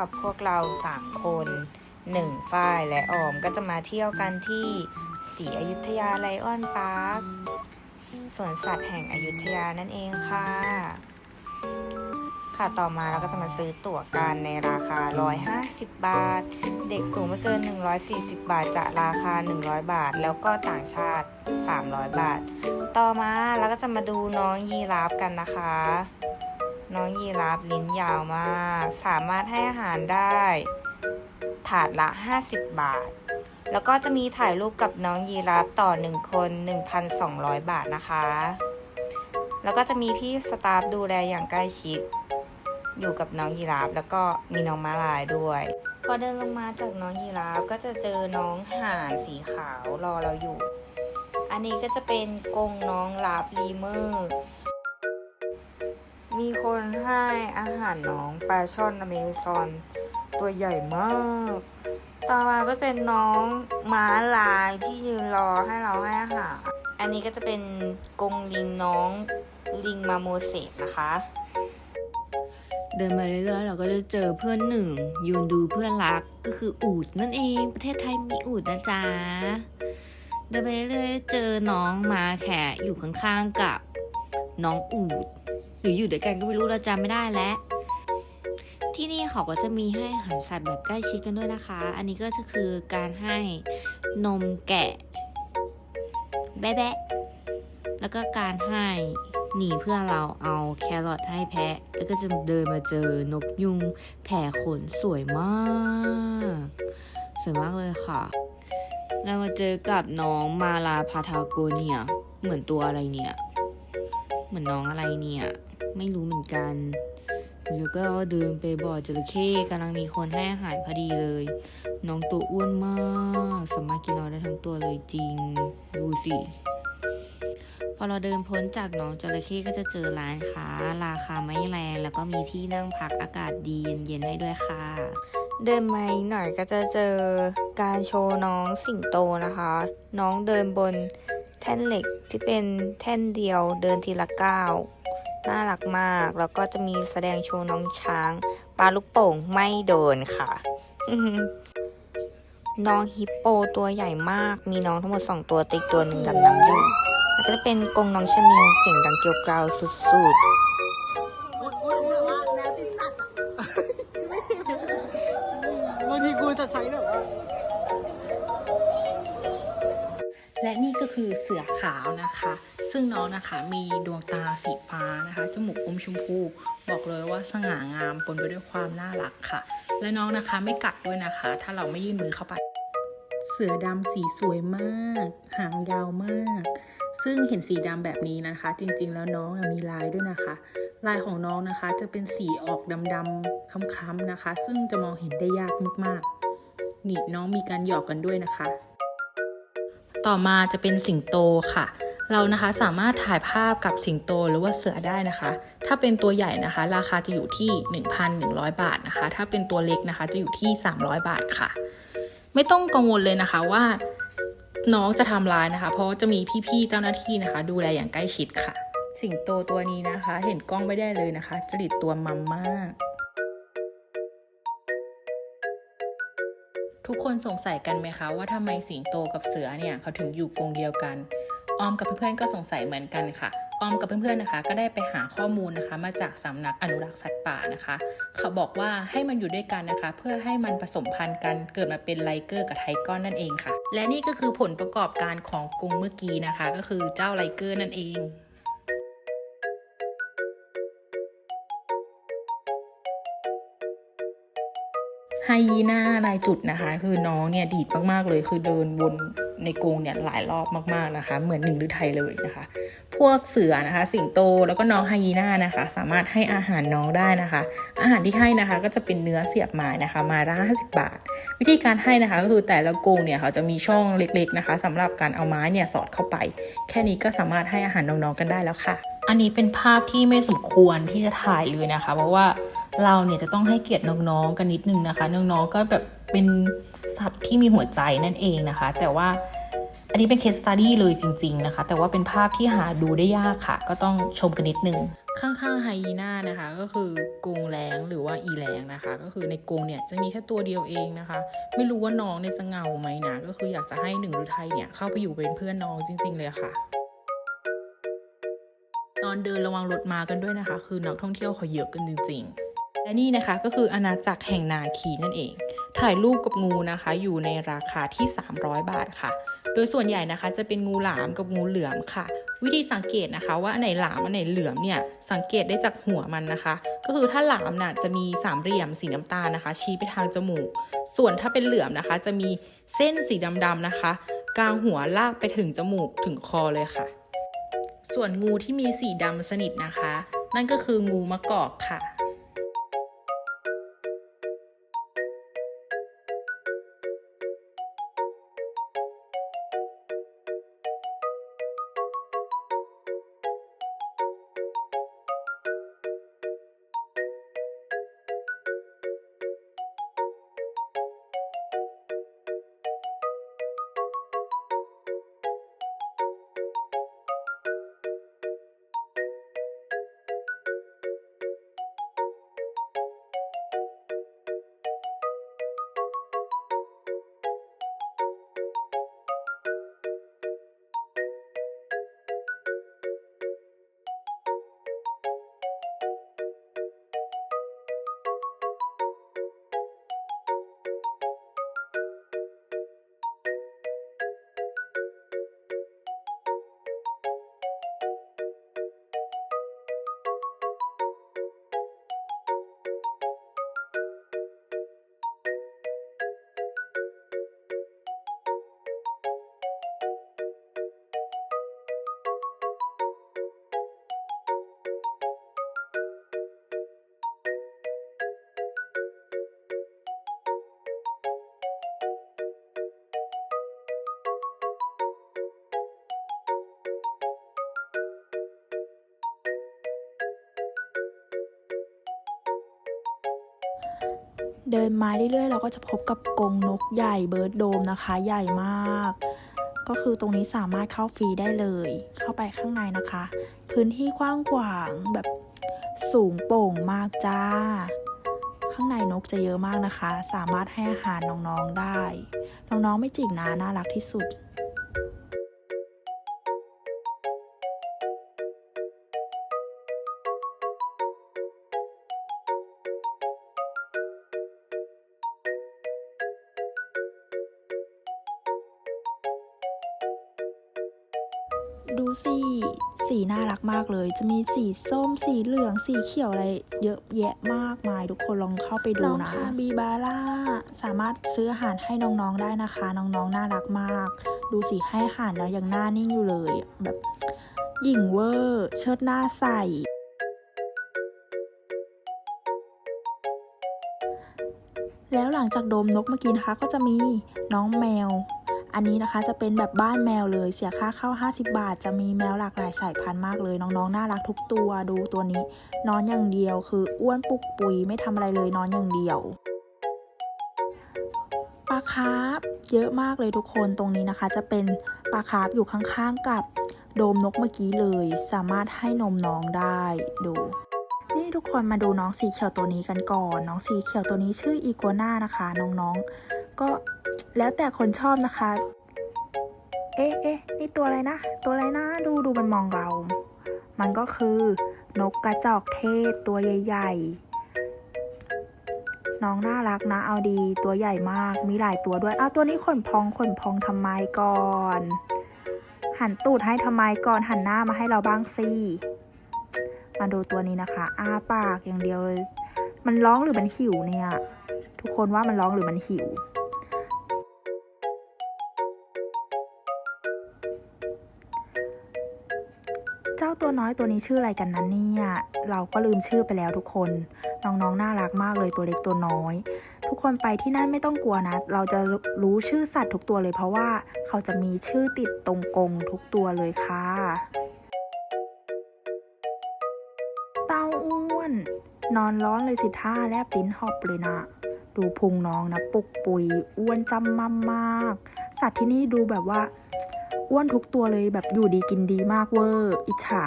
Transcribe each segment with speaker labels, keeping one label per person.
Speaker 1: วัสดีค่ะวันนี้ก็จะพบกับพวกเรา 3 คนหนึ่งฝ้ายและออมก็จะมาเที่ยวกันที่ศรีอยุธยาไลออนพาร์คสวนสัตว์แห่งอยุธยานั่นเองค่ะ ค่ะต่อมาเราก็จะมาซื้อตั๋วกันในราคา 150 บาท เด็กสูงไม่เกิน 140 บาทจะราคา 100 บาท แล้วก็ต่างชาติ 300 บาท ต่อมาเราก็จะมาดูน้องยีราฟกันนะคะ น้องยีราฟลิ้นยาวมาก สามารถให้อาหารได้ ถาดละ 50 บาท แล้วก็จะมีถ่ายรูปกับน้องยีราฟต่อ 1 คน 1,200 บาทนะคะ แล้วก็จะมีพี่สตาฟดูแลอย่างใกล้ชิด อยู่กับน้องยีราฟแล้วก็มีน้องม้าลายด้วย พอเดินลงมาจากน้องยีราฟก็จะเจอน้องห่านสีขาวรอเราอยู่ อันนี้ก็จะเป็นกรงน้องลาบลีเมอร์ มีคนให้อาหารน้องปลาช่อนอเมซอน ตัวใหญ่มาก ต่อมาก็เป็นน้องม้าลายที่ยืนรอให้เราให้อาหาร อันนี้ก็จะเป็นกรงลิงน้องลิงมาโมเสสนะคะ
Speaker 2: เดินมาเรื่อยๆเราก็จะเจอเพื่อนหนึ่งยืนดูเพื่อนรักก็คืออูดนั่นเอง ประเทศไทยมีอูดนะจ๊ะเดินไปเรื่อยๆเจอน้องมาแขกอยู่ข้างๆกับน้องอูด หรืออยู่ด้วยกันก็ไม่รู้เราจำไม่ได้แล้วที่นี่เขาก็จะมีให้อาหารสัตว์แบบใกล้ชิดกันด้วยนะคะ อันนี้ก็คือการให้นมแกะแบะแล้วก็การให้หนีเพื่อนเราเอาแครอทให้แพะ แล้วก็จะเดินมาเจอนกยุงแผ่ขนสวยมาก สวยมากเลยค่ะ แล้วมาเจอกับน้องมาลาพาทาโกเนีย เหมือนตัวอะไรเนี่ย เหมือนน้องอะไรเนี่ย ไม่รู้เหมือนกันแล้วก็เดินไปบ่อจระเข้กำลังมีคนให้อาหารพอดีเลย น้องตัวอ้วนมาก สามารถกินเราได้ทั้งตัวเลยจริง ดูสิ พอเราเดินพ้นจากน้องจระเข้ก็จะเจอร้านค้า ราคาไม่แรงแล้วก็มีที่นั่งพักอากาศดีเย็นๆให้ด้วยค่ะ
Speaker 1: เดินมาอีกหน่อยก็จะเจอการโชว์น้องสิงโตนะคะ น้องเดินบน แท่นเหล็กที่เป็นแท่นเดียวเดินทีละก้าวน่ารักมาก แล้วก็จะมีแสดงโชว์น้องช้างปลาลูกโป่งไม่โดนค่ะ น้องฮิปโปตัวใหญ่มาก มีน้องทั้งหมดสองตัวติดตัวหนึ่งดำน้ำอยู่แล้วก็จะเป็นกรงน้องชะนีเสียงดังเกลียวกราวสุดๆ
Speaker 3: และ
Speaker 4: นี่ก็คือเสือขาวนะคะ ซึ่งน้องนะคะมีดวงตาสีฟ้านะคะ จมูกอมชมพู บอกเลยว่าสง่างามปนไปด้วยความน่ารักค่ะ และน้องนะคะไม่กัดด้วยนะคะ ถ้าเราไม่ยื่นมือเข้าไป เสือดำสีสวยมาก หางยาวมาก ซึ่งเห็นสีดำแบบนี้นะคะ จริงๆ แล้วน้องมีลายด้วยนะคะ ลายของน้องนะคะจะเป็นสีออกดำๆค้ำๆนะคะ ซึ่งจะมองเห็นได้ยากมากๆนี่น้องมีการหยอกกันด้วยนะคะ ต่อมาจะเป็นสิงโตค่ะ เรานะคะสามารถถ่ายภาพกับสิงโตหรือว่าเสือได้นะคะ ถ้าเป็นตัวใหญ่นะคะ ราคาจะอยู่ที่ 1,100 บาทนะคะ ถ้าเป็นตัวเล็กนะคะจะอยู่ที่ 300 บาทค่ะ ไม่ต้องกังวลเลยนะคะว่าน้องจะทำร้ายนะคะ เพราะจะมีพี่ๆเจ้าหน้าที่นะคะ ดูแลอย่างใกล้ชิดค่ะ สิงโตตัวนี้นะคะ เห็นกล้องไม่ได้เลยนะคะ จริตตัวมัมมาก ทุกคนสงสัยกันไหมคะว่าทำไมสิงโตกับเสือเนี่ยเขาถึงอยู่กรงเดียวกัน ออมกับเพื่อนๆก็สงสัยเหมือนกันค่ะ ออมกับเพื่อนๆนะคะ ก็ได้ไปหาข้อมูลนะคะ มาจากสำนักอนุรักษ์สัตว์ป่านะคะ เขาบอกว่าให้มันอยู่ด้วยกันนะคะ เพื่อให้มันผสมพันธุ์กันเกิดมาเป็นไลเกอร์กับไทก้อนนั่นเองค่ะ และนี่ก็คือผลประกอบการของกรงเมื่อกี้นะคะ ก็คือเจ้าไลเกอร์นั่นเอง ไฮยีน่าลายจุดนะคะ คือน้องเนี่ยดีดมากๆเลย คือเดินวนในกรงเนี่ยหลายรอบมากๆนะคะ เหมือนหนึ่งฤทัยเลยนะคะ พวกเสือนะคะ สิงโตแล้วก็น้องไฮยีน่านะคะ สามารถให้อาหารน้องได้นะคะ อาหารที่ให้นะคะก็จะเป็นเนื้อเสียบไม้นะคะมาละห้าสิบบาท วิธีการให้นะคะก็คือแต่ละกรงเนี่ยเขาจะมีช่องเล็กๆนะคะสำหรับการเอาไม้เนี่ยสอดเข้าไป แค่นี้ก็สามารถให้อาหารน้องๆกันได้แล้วค่ะ อันนี้เป็นภาพที่ไม่สมควรที่จะถ่ายเลยนะคะ เพราะว่า เราเนี่ยจะต้องให้เกียรติน้องๆกันนิดนึงนะคะ น้องๆก็แบบเป็นสัตว์ที่มีหัวใจนั่นเองนะคะ แต่ว่าอันนี้เป็นเคสตัดดี้เลยจริง ๆนะคะ แต่ว่าเป็นภาพที่หาดูได้ยากค่ะ ก็ต้องชมกันนิดนึง ข้างๆไฮยีน่านะคะ ก็คือกรงแรงหรือว่าอีแรงนะคะ ก็คือในกรงเนี่ยจะมีแค่ตัวเดียวเองนะคะ ไม่รู้ว่าน้องเนี่ยจะเงาไหมนะก็คืออยากจะให้หนึ่งฤทัยเนี่ยเข้าไปอยู่เป็นเพื่อนน้องจริง ๆ เลยค่ะ ตอนเดินระวังรถมากันด้วยนะคะ คือนักท่องเที่ยวเขาเยอะกันจริง ๆ และนี่นะคะก็คืออาณาจักรแห่งนาคีนั่นเอง ถ่ายรูปกับงูนะคะ อยู่ในราคาที่ 300 บาทค่ะ โดยส่วนใหญ่นะคะ จะเป็นงูหลามกับงูเหลือมค่ะ วิธีสังเกตนะคะ ว่าอันไหนหลามอันไหนเหลือมเนี่ยสังเกตได้จากหัวมันนะคะ ก็คือถ้าหลามน่ะจะมีสามเหลี่ยมสีน้ำตาลนะคะ ชี้ไปทางจมูก ส่วนถ้าเป็นเหลือมนะคะ จะมีเส้นสีดำๆนะคะ กลางหัวลากไปถึงจมูกถึงคอเลยค่ะ ส่วนงูที่มีสีดำสนิทนะคะ นั่นก็คืองูมะกอกค่ะ
Speaker 5: เดินมาเรื่อยๆ เราก็จะพบกับกรงนกใหญ่เบิร์ดโดมนะคะ ใหญ่มาก ก็คือตรงนี้สามารถเข้าฟรีได้เลย เข้าไปข้างในนะคะ พื้นที่กว้างขวางแบบสูงโป่งมากจ้า ข้างในนกจะเยอะมากนะคะ สามารถให้อาหารน้องๆได้ น้องๆไม่จิกนะน่ารักที่สุด ดูสิ สีน่ารักมากเลย จะมีสีส้ม สีเหลือง สีเขียวอะไร เยอะแยะมากมาย ทุกคนลองเข้าไปดูนะบีบาร่า สามารถซื้ออาหารให้น้องๆได้นะคะ น้องๆ น่ารักมาก ดูสิให้อาหารแล้วยังหน้านิ่งอยู่เลย แบบหยิ่งเวอร์ เชิดหน้าใส่แล้วหลังจากโดมนกเมื่อกี้นะคะก็จะมีน้องแมว อันนี้นะคะจะเป็นแบบบ้านแมวเลยเสียค่าเข้า 50 บาท จะมีแมวหลากหลายสายพันธุ์มากเลย น้องๆ น่ารักทุกตัวดูตัวนี้ นอนอย่างเดียวคืออ้วนปุกปุยไม่ทำอะไรเลยนอนอย่างเดียวปลาคาร์ฟเยอะมากเลยทุกคนตรงนี้นะคะ จะเป็นปลาคาร์ฟอยู่ข้างๆกับโดมนกเมื่อกี้เลย สามารถให้นมน้องได้ดูนี่ทุกคนมาดูน้องสีเขียวตัวนี้กันก่อน น้องสีเขียวตัวนี้ชื่ออีกัวน่านะคะ น้องๆ ก็แล้วแต่คนชอบนะคะ เอ๊ะเอ๊ะนี่ตัวอะไรนะ ตัวอะไรนะ ดูดูมันมองเรา มันก็คือนกกระจอกเทศตัวใหญ่ ๆ น้องน่ารักนะ เอาดี ตัวใหญ่มาก มีหลายตัวด้วยอ้าตัวนี้ขนพองขนพองทำไมก่อน หันตูดให้ทำไมก่อน หันหน้ามาให้เราบ้างสิ มาดูตัวนี้นะคะ อ้าปากอย่างเดียว มันร้องหรือมันหิวเนี่ย ทุกคนว่ามันร้องหรือมันหิว ตัวน้อยตัวนี้ชื่ออะไรกันนะเนี่ยเราก็ลืมชื่อไปแล้วทุกคน น้องๆน่ารักมากเลยตัวเล็กตัวน้อย ทุกคนไปที่นั่นไม่ต้องกลัวนะ เราจะรู้ชื่อสัตว์ทุกตัวเลยเพราะว่าเขาจะมีชื่อติดตรงกงทุกตัวเลยค่ะเต้าอ้วน นอนร้อนเลยสิท่าแลบลิ้นหอบเลยนะดูพุงน้องนะปุกปุยอ้วนจำมั่มมาก สัตว์ที่นี่ดูแบบว่า อ้วนทุกตัวเลยแบบอยู่ดีกินดีมากเวอร์ อิจฉา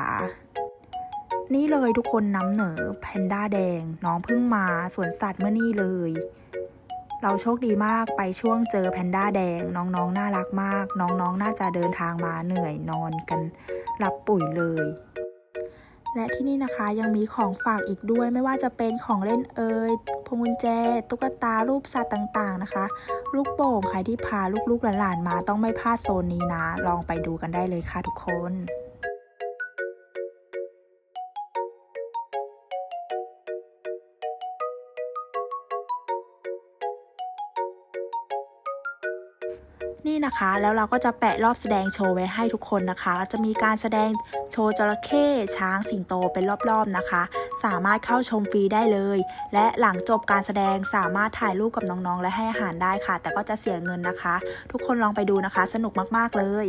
Speaker 5: นี่เลยทุกคนน้ำเหนอแพนด้าแดง น้องเพิ่งมาสวนสัตว์เมื่อนี่เลย เราโชคดีมากไปช่วงเจอแพนด้าแดง น้องๆนน่ารักมาก น้องๆนน่าจะเดินทางมาเหนื่อยนอนกันหลับปุ๋ยเลยและที่นี่นะคะยังมีของฝากอีกด้วยไม่ว่าจะเป็นของเล่นเอ่ยพวงกุญแจ ตุ๊กตารูปสัตว์ต่างๆนะคะ ลูกโป่งใครที่พาลูกๆหลานๆมาต้องไม่พลาดโซนนี้นะ ลองไปดูกันได้เลยค่ะทุกคนนี่นะคะแล้วเราก็จะแปะรอบแสดงโชว์ไว้ให้ทุกคนนะคะ จะมีการแสดงโชว์จระเข้ช้างสิงโตเป็นรอบๆนะคะ สามารถเข้าชมฟรีได้เลย และหลังจบการแสดงสามารถถ่ายรูปกับน้องๆ และให้อาหารได้ค่ะ แต่ก็จะเสียเงินนะคะ ทุกคนลองไปดูนะคะ สนุกมากๆเลย